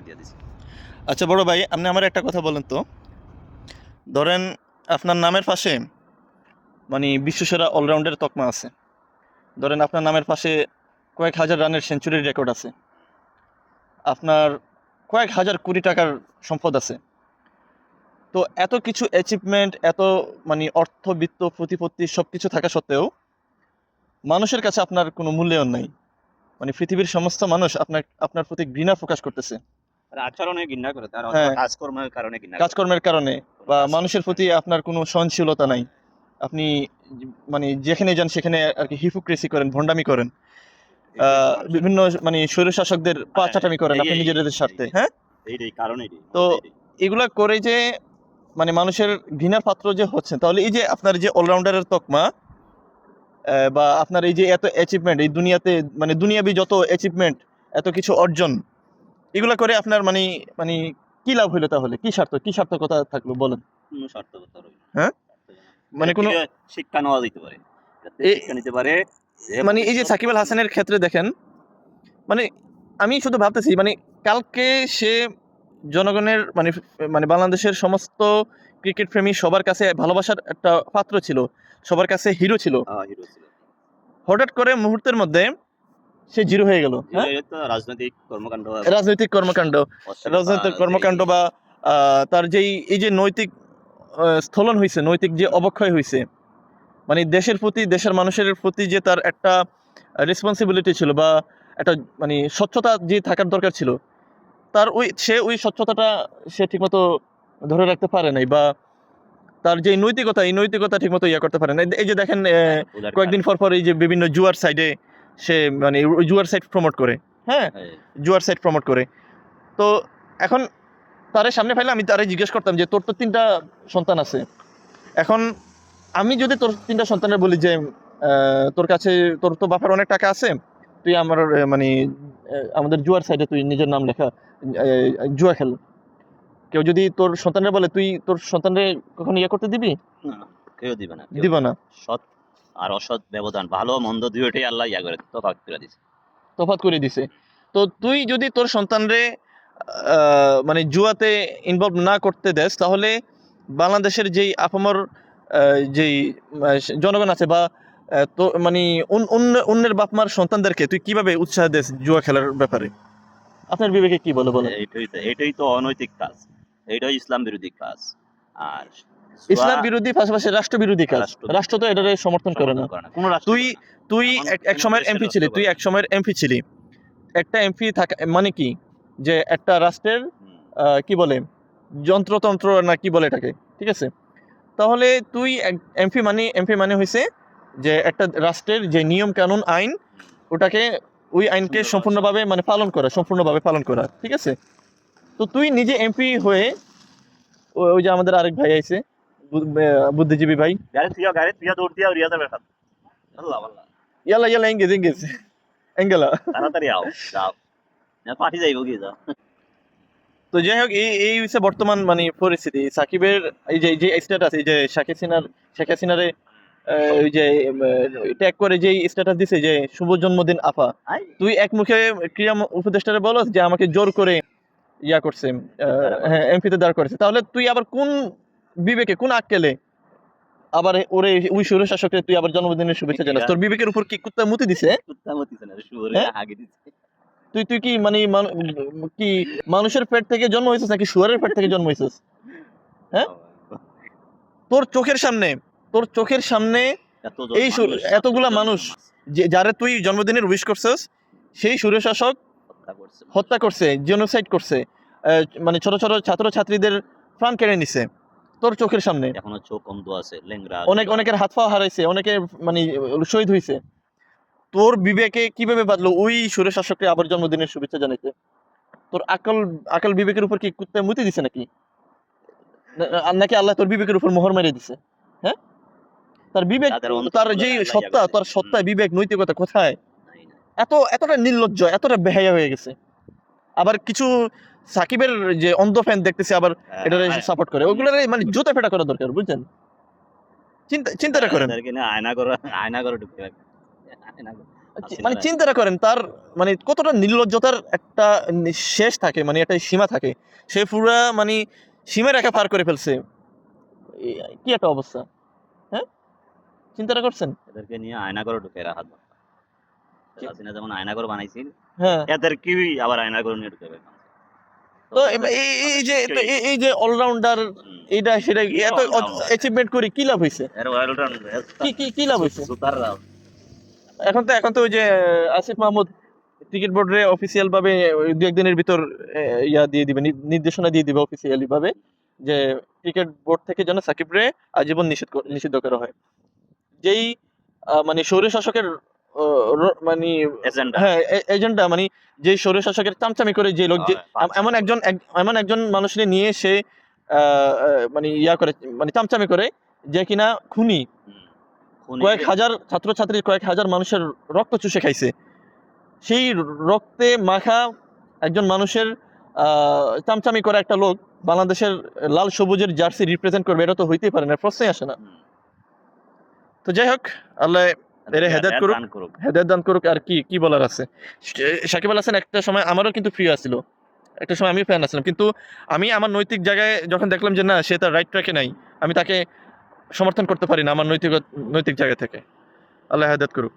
দিয়ে দিছি। আচ্ছা বড় ভাই, আপনি আমার একটা কথা বলেন তো। ধরেন, আপনার নামের পাশে মানে বিশ্বসেরা অলরাউন্ডের তকমা আছে। ধরেন, আপনার নামের পাশে কয়েক হাজার রানের সেঞ্চুরির রেকর্ড আছে। আপনার কয়েক হাজার কোটি টাকার সম্পদ আছে। তো এত কিছু অ্যাচিভমেন্ট এত মানে অর্থ, বিত্ত, প্রতিপত্তি সব কিছু থাকা সত্ত্বেও মানুষের কাছে আপনার কোনো মূল্যায়ন নাই। মানে পৃথিবীর সমস্ত মানুষ আপনার আপনার প্রতি ঘৃণা প্রকাশ করতেছে। আচরণে ঘৃণা করে তার হ্যাঁ। কাজকর্মের কারণে ঘৃণা কাজকর্মের কারণে বা মানুষের প্রতি আপনার কোনো সহনশীলতা নাই। আপনি মানে যেখানে যান সেখানে আর কি হিপোক্রেসি করেন ভণ্ডামি করেন। বিভিন্ন মানে স্বৈরশাসকদের পা হ্যাঁ, চাটামি করেন আপনি নিজেদের স্বার্থে হ্যাঁ? এইটাই কারণ এইটাই তো এগুলা করে যে মানে মানুষের ঘৃণার পাত্র যে হচ্ছেন তাহলে এই যে আপনার যে অলরাউন্ডারের তকমা বা আপনার এই যে এত অ্যাচিভমেন্ট এই দুনিয়াতে মানে দুনিয়াবি যত অ্যাচিভমেন্ট এত কিছু অর্জন এগুলা করে আপনার মানে মানে কি লাভ হইল তাহলে? কি স্বার্থ কি সার্থকতা থাকল বলেন। কোনো সার্থকতা রইল হ্যাঁ? মানে কোনো শিক্ষা নেওয়া যেতে পারে? শিক্ষা নিতে পারে মানে এই যে সাকিব আল হাসানের ক্ষেত্রে দেখেন মানে আমি শুধু ভাবতেছি মানে কালকে সে জনগণের মানে মানে বাংলাদেশের সমস্ত ক্রিকেট প্রেমী সবার কাছে ভালোবাসার একটা পাত্র ছিল সবার কাছে হিরো হ্যাঁ, হিরো ছিল। হঠাৎ করে মুহূর্তের মধ্যে সে জিরো হয়ে গেল হ্যাঁ? রাজনৈতিক কর্মকাণ্ড রাজনৈতিক কর্মকাণ্ড রাজনৈতিক কর্মকাণ্ড বা তার যেই এই যে নৈতিক স্থলন হয়েছে নৈতিক যে অবক্ষয় হয়েছে মানে দেশের প্রতি দেশের মানুষের প্রতি যে তার একটা রেসপন্সিবিলিটি ছিল বা একটা মানে স্বচ্ছতা যে থাকার দরকার ছিল তার ওই সে ওই স্বচ্ছতাটা সে ঠিকমতো ধরে রাখতে পারে নাই বা তার যে নৈতিকতা এই নৈতিকতা ঠিকমতো ইয়া করতে পারে না এই যে দেখেন কয়েকদিন পর পর এই যে বিভিন্ন জুয়ার সাইডে সে মানে জুয়ার সাইড প্রমোট করে। হ্যাঁ? হ্যাঁ, জুয়ার সাইট প্রমোট করে। তো এখন তারে সামনে পাইলে আমি তারে জিজ্ঞেস করতাম যে তোর তো তিনটা সন্তান আছে। এখন আমি যদি তোর তিনটা সন্তানের বলি যে তোর কাছে তোর তো বাপার অনেক টাকা আছে তুই আমার মানে আমাদের জুয়ার সাইডে তুই নিজের নাম লেখা জুয়া খেল। কেউ যদি তোর সন্তানের বলে তুই তোর সন্তানের কখন ইয়ে করতে দিবি? না, কেউ দিবে না। দিব না। সৎ আর অসৎ ব্যবধান ভালো মন্দ দুইটাই আল্লাহ ইয়া করে তফাৎ করে দিছে। তফাৎ করে দিছে। তো তুই যদি তোর সন্তানরে মানে জুয়াতে ইনভলভ না করতে দেস তাহলে বাংলাদেশের যেই আপামর যেই জনগণ আছে বা তো মানে অন্য- অন্য- অন্যের বাপ মার সন্তানদেরকে তুই কীভাবে উৎসাহ দেস জুয়া খেলার ব্যাপারে? আপনার বিবেকে কি বলে বলে এইটাই তো এটাই তো অনৈতিক কাজ। এইটাই ইসলাম বিরোধী কাজ। আর ইসলাম বিরোধী পাশাপাশি রাষ্ট্র বিরোধী কাজ। রাষ্ট্র- তো এটারে সমর্থন করে না। কোনো তুই তুই এক- সময়ের এমপি ছিলি তুই এক সময়ের এমপি ছিলি। একটা এমপি থাকা মানে কি? যে একটা রাষ্ট্রের কি বলে? যন্ত্রতন্ত্র না কি বলে এটাকে? ঠিক আছে? তাহলে তুই এমপি মানে এমপি মানে হয়েছে যে একটা রাষ্ট্রের যে নিয়ম কানুন আইন ওটাকে ওই আইনকে সম্পূর্ণভাবে মানে পালন করা সম্পূর্ণভাবে পালন করা ঠিক আছে? তো তুই নিজে এমপি হয়ে ওই যে আমাদের আরেক ভাই আহ, বুদ্ধিজীবী ভাই। গাড়ি দৌড় দিয়া রিয়াজা বেটা আল্লাহ আল্লাহ। ইয়ালা ইয়ালা এঙ্গেজ এঙ্গেজ। এঙ্গেলা। তাড়াতাড়ি আও যাও। না পাঠি যাইব কি যাও তো যাই হোক এই এই হচ্ছে বর্তমান মানে পরিস্থিতি। সাকিবের এই যে যে স্ট্যাটাস এই যে শেখ হাসিনার শেখ হাসিনারে ওই যে ট্যাগ করে যেই স্ট্যাটাস দিছে যে শুভ জন্মদিন আফা তুই এক মুখে ক্রীড়া উপদেষ্টারে বলো যে আমাকে জোর করে ইয়া করছে হ্যাঁ এমপিতে দাঁড় করেছে। তাহলে তুই আবার কোন বিবেকে কোন আক্কেলে আবার ওরে ওই সুর শাসককে তুই আবার জন্মদিনের শুভেচ্ছা জানাস। তোর বিবেকের উপর কি কুত্তা মুতি দিছে? কুত্তা মতিছে না হ্যাঁ? আগে দিছে। তুই তুই কি মানে কি মানুষের পেট থেকে জন্ম হয়েছিস নাকি শুয়ারের পেট থেকে জন্ম হয়েছিস হ্যাঁ? তোর চোখের সামনে তোর চোখের সামনে এই এতগুলা মানুষ যে যারে তুই জন্মদিনের উইশ করছিস সেই সুরে শাসক হত্যা করছে। জেনোসাইড করছে মানে ছোট ছোট ছাত্র ছাত্রীদের প্রাণ কেড়ে নিছে। তোর চোখের সামনে। এখনও চোখ অন্ধ আছে লেংরা অনেক অনেকের হাত পা হারাইছে অনেকে মানে শহীদ হয়েছে তোর বিবেকে কীভাবে বাদলো ওই সুরে শাসককে আবার জন্মদিনের শুভেচ্ছা জানাইতে তোর আকল আকল বিবেকের উপর কি কুত্তে মুতি দিছে নাকি? নাকি আল্লাহ তোর বিবেকের উপর মোহর মেরে দিছে? হ্যাঁ? তার বিবেক তার যেই সত্তা তার সত্তা বিবেক নৈতিকতা কোথায়। এত এতটা নির্লজ্জ এতটা বেহায়া হয়ে গেছে। আবার কিছু সাকিবের যে অন্ধ ফ্যান দেখতেছে আবার হ্যাঁ, সাপোর্ট করে। ওগুলোর মানে জুতা ফেটা করা দরকার বুঝছেন? চিন্তা চিন্তাটা করেন। আয়না করে আয়না করে ঢুকে রাখবে। আয়না করে- হাসিনা মানে চিন্তাটা করেন তার মানে কতটা নির্লজ্জতার একটা শেষ থাকে মানে একটা সীমা থাকে সে পুরা মানে সীমা রেখা পার করে ফেলছে। কি একটা অবস্থা হ্যাঁ? চিন্তাটা করছেন? এদেরকে নিয়ে আয়নাঘরে ঢুকে রাখা হাসিনা যেমন আয়নাঘর বানাইছিল হ্যাঁ। এদের কি আবার আয়নাঘরে নিয়ে তো এই- যে এই- যে অলরাউন্ডার। এইটা সেটা এত অ্যাচিভমেন্ট করে কি লাভ হয়েছে কি কি কি লাভ হয়েছে এখন তো এখন তো ওই যে আসিফ মাহমুদ টিকিট বোর্ডে অফিসিয়াল ভাবে দু একদিনের ভিতর ইয়া দিয়ে দিবে নির্দেশনা দিয়ে দিবে অফিসিয়ালি ভাবে যে টিকিট বোর্ড থেকে যেন সাকিব রে আজীবন নিষেধ নিষিদ্ধ করা হয়। যেই মানে সৌর শাসকের মানে হ্যাঁ এজেন্ডা মানে যে সৌর শাসকের চামচামি করে যে লোক যে হ্যাঁ, এমন একজন এক- এমন একজন মানুষকে নিয়ে সে মানে ইয়া করে মানে চামচামি করে যে কিনা খুনি। কয়েক হাজার ছাত্রছাত্রী কয়েক হাজার মানুষের রক্ত চুষে খাইছে। সেই রক্তে মাখা একজন মানুষের আহ, চামচামি করা একটা লোক বাংলাদেশের লাল সবুজের জার্সি রিপ্রেজেন্ট করবে এটা তো হইতেই পারে না প্রশ্নই আসে না। তো যাই হোক আল্লাহ এরে হেদায়েত করুক। দান হেদায়ত দান করুক আর কি কি বলার আছে? সাকিব আল হাসান একটা সময় আমারও কিন্তু প্রিয় আছিল। একটা সময় আমি ফ্যান আছিলাম। কিন্তু আমি আমার নৈতিক জায়গায় যখন দেখলাম যে না সে তার রাইট ট্র্যাকে নাই আমি তাকে সমর্থন করতে পারি না আমার নৈতিক নৈতিক জায়গা থেকে। আল্লাহ হেদায়ত করুক।